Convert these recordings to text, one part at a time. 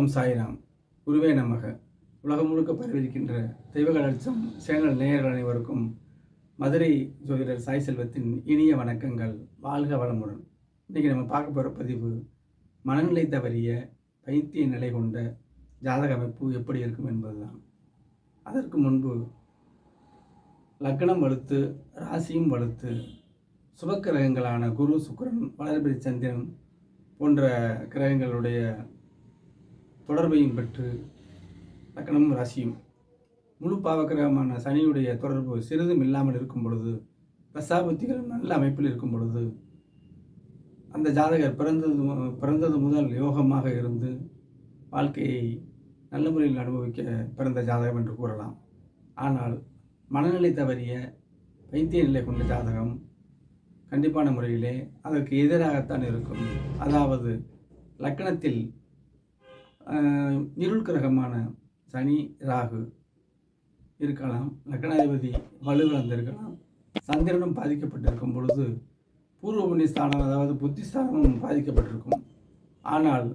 ஓம் சாய்ராம். குருவே நமக. உலகம் முழுக்க பரவிருக்கின்ற தெய்வகலட்சம் சேனல் நேயர்கள் அனைவருக்கும் மதுரை ஜோதிடர் சாய் செல்வத்தின் இனிய வணக்கங்கள். வாழ்க வளமுடன். இன்றைக்கி நம்ம பார்க்க போகிற பதிவு மனநிலை தவறிய பைத்திய நிலை கொண்ட ஜாதக அமைப்பு எப்படி இருக்கும் என்பதுதான். அதற்கு முன்பு லக்னம் வலுத்து ராசியும் வலுத்து சுபக்கிரகங்களான குரு சுக்கரன் வளர்பிரி சந்திரன் போன்ற கிரகங்களுடைய தொடர்பையும் பெற்று லக்கணமும் ராசியும். முழு பாவக்கிரகமான சனியுடைய தொடர்பு சிறிதும் இல்லாமல் இருக்கும் பொழுது தசாபுத்திகளும் நல்ல அமைப்பில் இருக்கும் பொழுது அந்த ஜாதகர் பிறந்தது பிறந்தது முதல் யோகமாக இருந்து வாழ்க்கையை நல்ல முறையில் அனுபவிக்க பிறந்த ஜாதகம் என்று கூறலாம். ஆனால் மனநிலை தவறிய பைத்திய நிலை கொண்ட ஜாதகம் கண்டிப்பான முறையிலே அதற்கு எதிராகத்தான் இருக்கும். அதாவது லக்கணத்தில் இருள் கிரகமான சனி ராகு இருக்கலாம். லக்னாதிபதி வலுவிழந்திருக்கலாம் சந்திரனும் பாதிக்கப்பட்டிருக்கும் பொழுது பூர்வ புண்ணியஸ்தானம் அதாவது புத்திஸ்தானமும் பாதிக்கப்பட்டிருக்கும். ஆனால்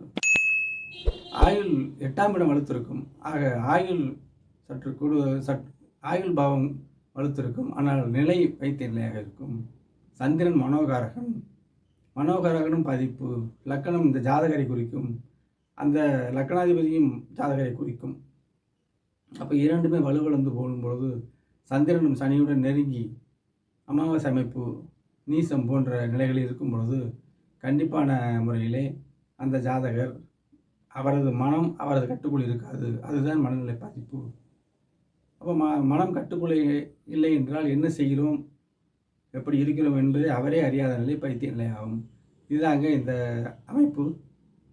ஆயுள் எட்டாம் இடம் வலுத்திருக்கும். ஆக ஆயுள் சற்று கூடு சற் ஆயுள் பாவம் வலுத்திருக்கும். ஆனால் நிலை வைத்திய நிலையாக இருக்கும். சந்திரன் மனோகாரகன். மனோகாரகனும் பாதிப்பு. லக்கணம் இந்த ஜாதகரை குறிக்கும். அந்த லக்கணாதிபதியும் ஜாதகரை குறிக்கும். அப்போ இரண்டுமே வலுவிழந்து போகும்பொழுது சந்திரனும் சனியுடன் நெருங்கி அமாவாசை அமைப்பு நீசம் போன்ற நிலைகளில் இருக்கும் பொழுது கண்டிப்பான முறையிலே அந்த ஜாதகர் அவரது மனம் அவரது கட்டுக்குள் இருக்காது. அதுதான் மனநிலை பாதிப்பு. அப்போ ம மனம் கட்டுக்குள்ளே இல்லை என்றால் என்ன செய்கிறோம்? எப்படி இருக்கிறோம் என்பதை அவரே அறியாத நிலை பைத்திய நிலை ஆகும் இதுதாங்க இந்த அமைப்பு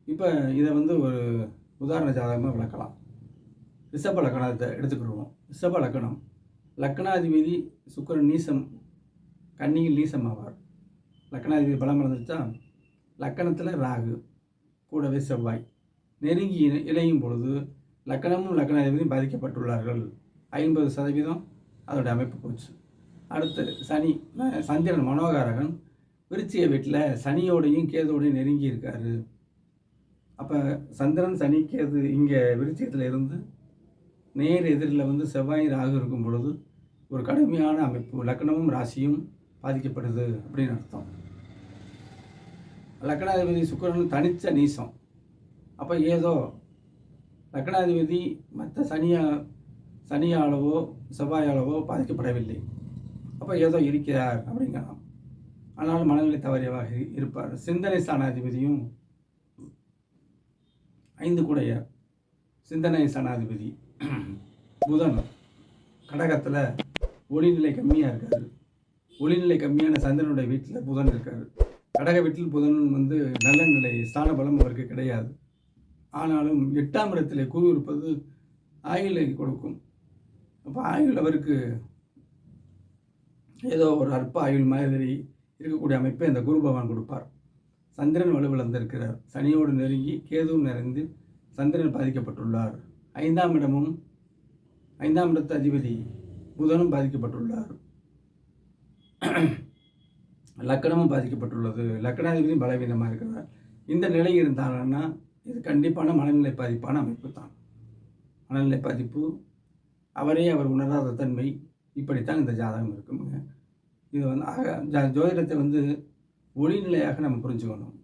இப்போ இதை வந்து ஒரு உதாரண ஜாதகமாக விளக்கலாம். ரிஷப லக்கணத்தை எடுத்துக்கிடுவோம் ரிஷப லக்கணம் லக்கணாதிபதி சுக்கரன் நீசம் கன்னியில் நீசம் ஆவார். லக்கணாதிபதி பலம் வளர்ந்துச்சா லக்கணத்தில் ராகு கூடவே செவ்வாய். நெருங்கி இணை- இணையும் பொழுது லக்கணமும் லக்கணாதிபதியும் பாதிக்கப்பட்டுள்ளார்கள். ஐம்பது சதவீதம் அதோட அமைப்பு போச்சு. அடுத்து சனி சந்திரன் மனோகாரகன் விருச்சிய வீட்டில் சனியோடையும் கேதோடையும் நெருங்கி இருக்காரு. அப்போ சந்திரன் சனிக்கிறது இங்கே விருச்சியத்தில் இருந்து நேர் எதிரில் வந்து செவ்வாய் ராகு இருக்கும் பொழுது ஒரு கடுமையான அமைப்பு. லக்னமும் ராசியும் பாதிக்கப்படுது அப்படின்னு அர்த்தம். லக்னாதிபதி சுக்கரன் தனித்த நீசம். அப்போ ஏதோ லக்னாதிபதி மற்ற சனியா சனியாலவோ செவ்வாயாலவோ பாதிக்கப்படவில்லை. அப்போ ஏதோ இருக்கிறார் அப்படிங்கலாம். ஆனாலும் மனநிலை தவறியவாக இருப்பார். சிந்தனை ஸ்தானாதிபதியும் ஐந்து கூடைய சிந்தனை சனாதிபதி புதன் கடகத்தில் ஒளிநிலை கம்மியாக இருக்காரு. ஒளிநிலை கம்மியான சந்திரனுடைய வீட்டில் புதன் இருக்காரு. கடக வீட்டில் புதன் வந்து நல்ல நிலை ஸ்தான பலம் அவருக்கு கிடையாது. ஆனாலும் எட்டாம் இடத்தில் குரு இருப்பது ஆயுளை கொடுக்கும். அப்போ ஆயுள் அவருக்கு ஏதோ ஒரு அற்ப ஆயுள் மாதிரி இருக்கக்கூடிய அமைப்பை இந்த குரு பகவான் கொடுப்பார். சந்திரன் வலுவிழந்திருக்கிறார் சனியோடு நெருங்கி கேதுவும் நிறைந்து சந்திரன் பாதிக்கப்பட்டுள்ளார். ஐந்தாம் இடமும் ஐந்தாம் இடத்து அதிபதி புதனும் பாதிக்கப்பட்டுள்ளார். லக்கணமும் பாதிக்கப்பட்டுள்ளது. லக்கணாதிபதியும் பலவீனமாக இருக்கிறார். இந்த நிலை இருந்தாங்கன்னா இது கண்டிப்பான மனநிலை பாதிப்பான அமைப்பு தான். மனநிலை பாதிப்பு அவரே அவர் உணராத தன்மை இப்படித்தான் இந்த ஜாதகம் இருக்குங்க. இது வந்து ஆக ஜா- ஜோதிடத்தை வந்து ஒளிநிலையாக நம்ம புரிஞ்சுக்கணும்.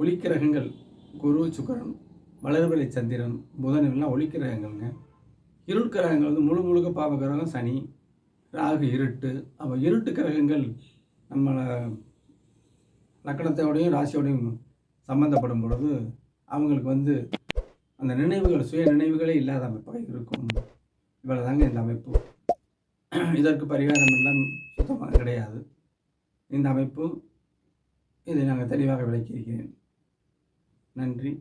ஒளிக்கிரகங்கள் குரு சுக்கிரன் வளர்வரை சந்திரன் புதன் எல்லாம் ஒளிக்கிரகங்கள்ங்க. இருள் கிரகங்கள் வந்து முழு முழுக்க பாப கிரகம் சனி ராகு இருட்டு. அப்போ இருட்டு கிரகங்கள் நம்மளை லக்கணத்தோடையும் ராசியோடையும் சம்மந்தப்படும் பொழுது அவங்களுக்கு வந்து அந்த நினைவுகள் சுய நினைவுகளே இல்லாத அமைப்பாக இருக்கும். இவ்வளோதாங்க இந்த அமைப்பு. இதற்கு பரிகாரம் எல்லாம் சுத்தமாக கிடையாது. இந்த அமைப்பு இதை நாங்கள் தெளிவாக விளக்கியிருக்கிறேன். நன்றி.